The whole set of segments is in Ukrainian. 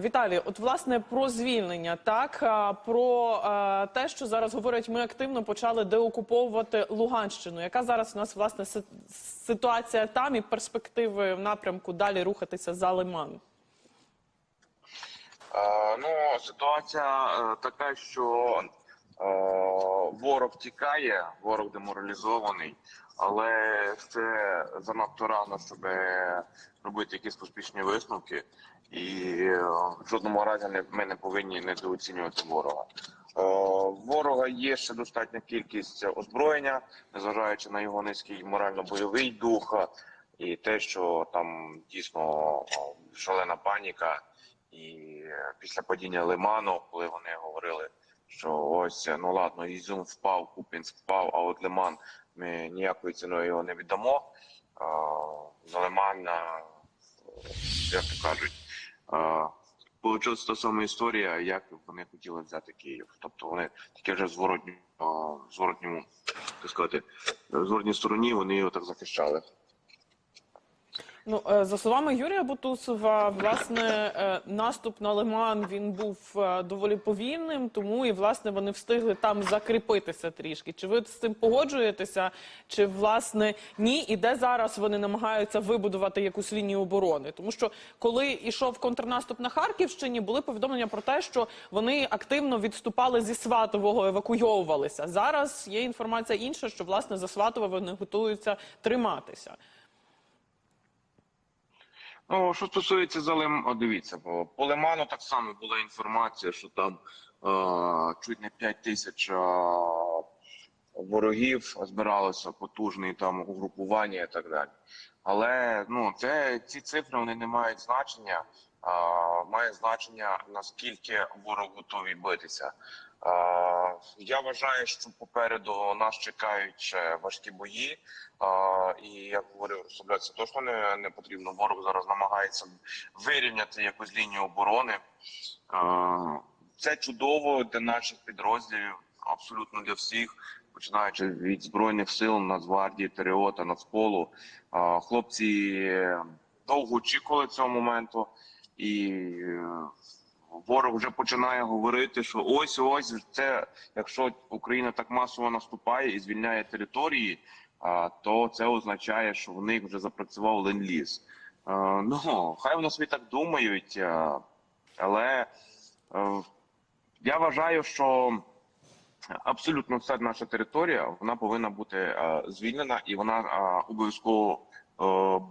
Віталій, от власне про звільнення, так про те, що зараз говорять, ми активно почали деокуповувати Луганщину. Яка зараз у нас власне ситуація там і перспективи в напрямку далі рухатися за Лиман? Ну, ситуація е, така, що ворог тікає, ворог деморалізований, але це занадто рано, щоб робити якісь поспішні висновки. І е, в жодному разі не, ми не повинні недооцінювати ворога. Е, ворога є ще достатня кількість озброєння, незважаючи на його низький морально-бойовий дух і те, що там дійсно е, шалена паніка. І після падіння Лиману, коли вони говорили, що ось ну ладно, Ізюм впав, Купінськ впав, а от Лиман ми ніякою ціною його не віддамо. За Лиман, як то кажуть, а, та сама історія, як вони хотіли взяти Київ. Тобто вони тільки вже а, зворотньому, так сказати, зворотній стороні вони його так захищали. Ну е, за словами Юрія Бутусова, власне, е, наступ на Лиман він був е, доволі повільним, тому і власне вони встигли там закріпитися трішки. Чи ви з цим погоджуєтеся? Чи власне ні? І де зараз вони намагаються вибудувати якусь лінію оборони? Тому що коли йшов контрнаступ на Харківщині, були повідомлення про те, що вони активно відступали зі Сватового, евакуйовувалися. Зараз є інформація інша, що власне за Сватове вони готуються триматися. Ну, що стосується Залим, дивіться, по, по Лиману так само була інформація, що там е, чуть не 5 тисяч е, ворогів збиралося, потужне там угрупування і так далі. Але ну, це, ці цифри вони не мають значення. Має значення, наскільки ворог готовий битися. Я вважаю, що попереду нас чекають важкі бої. І як говорив Собляк, точно не, не потрібно. Ворог зараз намагається вирівняти якусь лінію оборони. Це чудово для наших підрозділів, абсолютно для всіх, починаючи від збройних сил, Нацгвардії, ТРО та Нацполу. Хлопці довго очікували цього моменту, і е, ворог вже починає говорити, що ось ось це, якщо Україна так масово наступає і звільняє території то це означає, що в них вже запрацював ленд-ліз. Ну хай вони собі так думають, але е, я вважаю, що абсолютно вся наша територія вона повинна бути е, звільнена, і вона е, обов'язково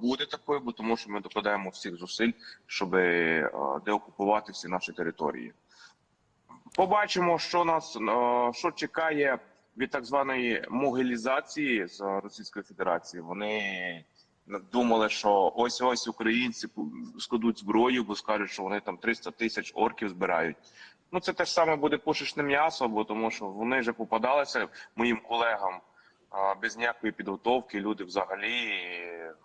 буде такою, бо тому що ми докладаємо всіх зусиль, щоб е, деокупувати всі наші території. Побачимо, що нас е, що чекає від так званої могилізації з Російської Федерації. Вони думали, що ось ось українці складуть зброю, бо скажуть, що вони там 300 тисяч орків збирають. Ну це те ж саме буде пушечне м'ясо, бо тому що вони вже попадалися моїм колегам без ніякої підготовки. Люди взагалі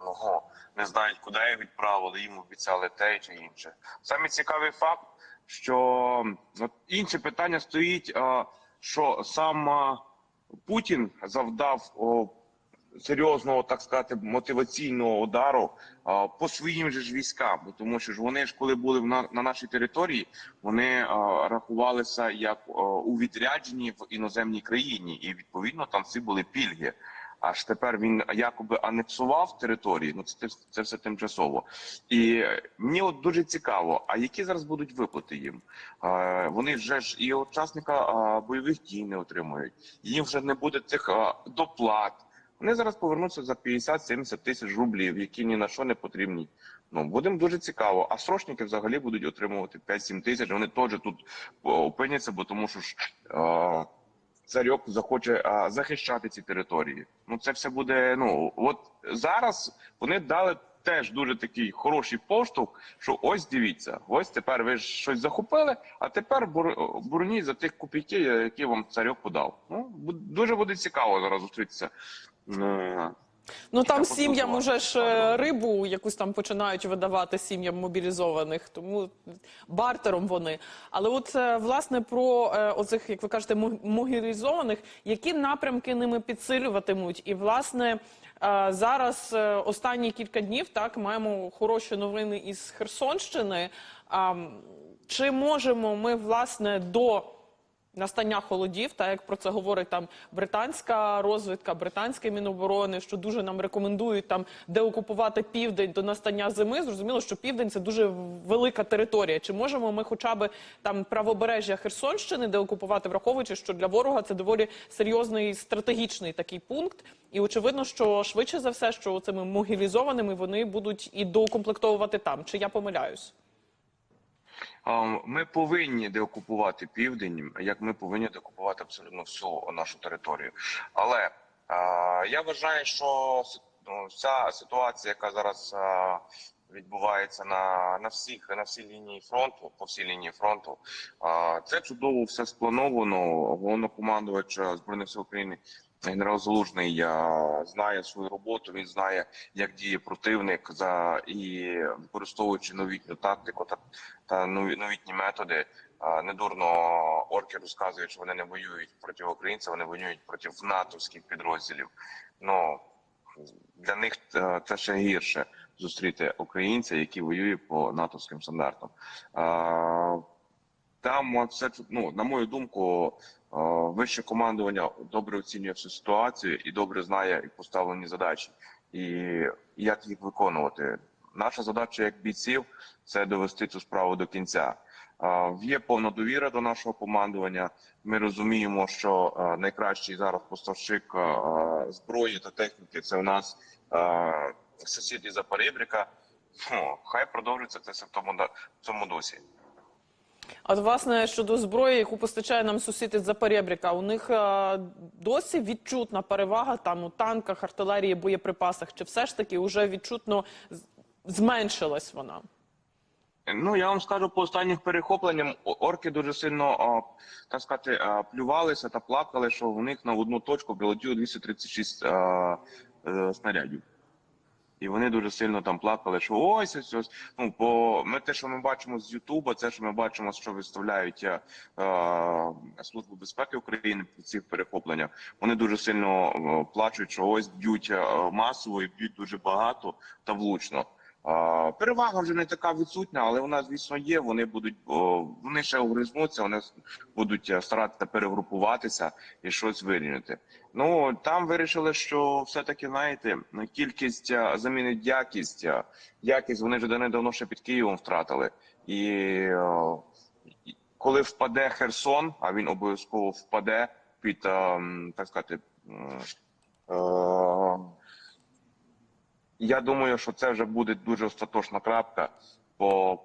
ну, не знають, куди їх відправили. Їм обіцяли те чи інше. Саме цікавий факт, що інше питання стоїть, що сам Путін завдав серйозного, так сказати, мотиваційного удару а, по своїм же ж військам, тому що ж вони ж коли були на, на нашій території, вони а, рахувалися як а, у відрядженні в іноземній країні, і відповідно там всі були пільги. Аж тепер він якоби анексував території. Ну це це все тимчасово. І мені от дуже цікаво, а які зараз будуть виплати їм? Е, вони вже ж і учасника а, бойових дій не отримують. Їм вже не буде цих а, доплат. Вони зараз повернуться за 50-70 тисяч рублів, які ні на що не потрібні. Ну будемо дуже цікаво. А срочники взагалі будуть отримувати 5-7 тисяч. Вони теж тут опиняться, бо тому що ж. А, Царьок захоче а, захищати ці території. Ну це все буде. Ну от зараз вони дали теж дуже такий хороший поштовх, що ось дивіться, ось тепер ви щось захопили, а тепер бур- бурніть за тих копійки, які вам царьок подав. Ну дуже буде цікаво зараз зустрітися. Е, Ну там сім'ям уже ж е, рибу якусь там починають видавати сім'ям мобілізованих, тому бартером вони. Але от е, власне про е, оцих, як ви кажете, мо- мобілізованих, які напрямки ними підсилюватимуть? І власне зараз останні кілька днів так маємо хороші новини із Херсонщини. Чи можемо ми власне до настання холодів, так як про це говорить там британська розвідка, британське міноборони, що дуже нам рекомендують там деокупувати південь до настання зими. Зрозуміло, що південь це дуже велика територія. Чи можемо ми, хоча б там правобережжя Херсонщини деокупувати, враховуючи, що для ворога це доволі серйозний стратегічний такий пункт, і очевидно, що швидше за все, що цими могілізованими вони будуть і доукомплектовувати там. Чи я помиляюсь? Ми повинні деокупувати південь, як ми повинні деокупувати абсолютно всю нашу територію. Але я вважаю, що с- ну, вся ситуація, яка зараз відбувається на, на всіх на всій лінії фронту, по всій лінії фронту, це чудово все сплановано. Головнокомандувач збройних сил України. Генерал Залужний а, знає свою роботу. Він знає, як діє противник за і використовуючи новітню тактику та та новітні методи. Недурно орки розказують, що вони не воюють проти українців, вони воюють проти натовських підрозділів. Ну для них е, це ще гірше зустріти українця, який воює по натовським стандартам. Там все ну, на мою думку, е, вище командування добре оцінює всю ситуацію і добре знає поставлені задачі, і як їх виконувати. Наша задача як бійців це довести цю справу до кінця. Е, Є повна довіра до нашого командування. Ми розуміємо, що е, найкращий зараз поставщик зброї та техніки це у нас сусід із Запорібрика. Хай продовжується це в тому досі. А власне, щодо зброї, яку постачає нам сусід із Запорєбріка, у них е, досі відчутна перевага там у танках, артилерії, боєприпасах. Чи все ж таки вже відчутно зменшилась вона? Ну я вам скажу по останніх перехопленням, орки дуже сильно а, так сказати, а, плювалися та плакали, що в них на одну точку прилетіло 236 а, е, снарядів. І вони дуже сильно там плакали, що ось ось ось. Ну, бо ми те, що ми бачимо з Ютуба, це що ми бачимо, що виставляють е, е, Службу безпеки України по цих перехопленнях. Вони дуже сильно е, плачуть, що ось б'ють е, масово і б'ють дуже багато та влучно. Перевага вже не така відсутня, але вона, звісно, є. Вони будуть вони ще огризнуться, вони будуть е, старатися перегрупуватися і щось вирівняти. Ну там вирішили, що все-таки знаєте, кількість е, замінить якість. Е, Якість вони вже давно ще під Києвом втратили. І коли впаде Херсон, а він обов'язково впаде під е, так сказати. Я думаю, що це вже буде дуже остаточна крапка. По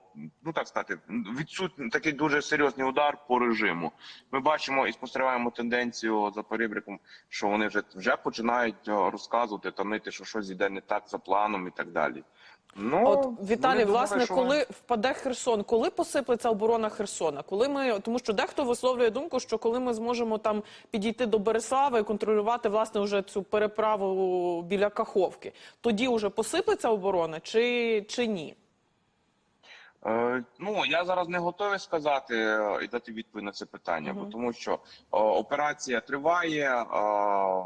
ну так сказати, відсутній такий дуже серйозний удар по режиму. Ми бачимо і спостерігаємо тенденцію за перебриком, що вони вже вже починають е, розказувати та нити, що щось йде не так за планом і так далі. Ну От Віталій, власне, що коли впаде Херсон, коли посиплеться оборона Херсона? Коли ми тому, що дехто висловлює думку, що коли ми зможемо там підійти до Береслава і контролювати власне вже цю переправу біля Каховки, тоді вже посиплеться оборона чи, чи ні? Е, ну я зараз не готовий сказати е, і дати відповідь на це питання, бо тому що е, операція триває. е,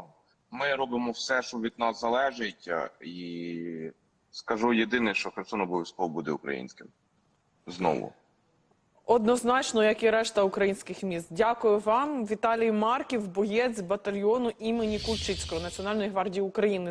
ми робимо все, що від нас залежить, і скажу єдине, що Херсон обов'язково буде українським знову. Однозначно, як і решта українських міст. Дякую вам, Віталій Марків, боєць батальйону імені Кульчицького Національної гвардії України.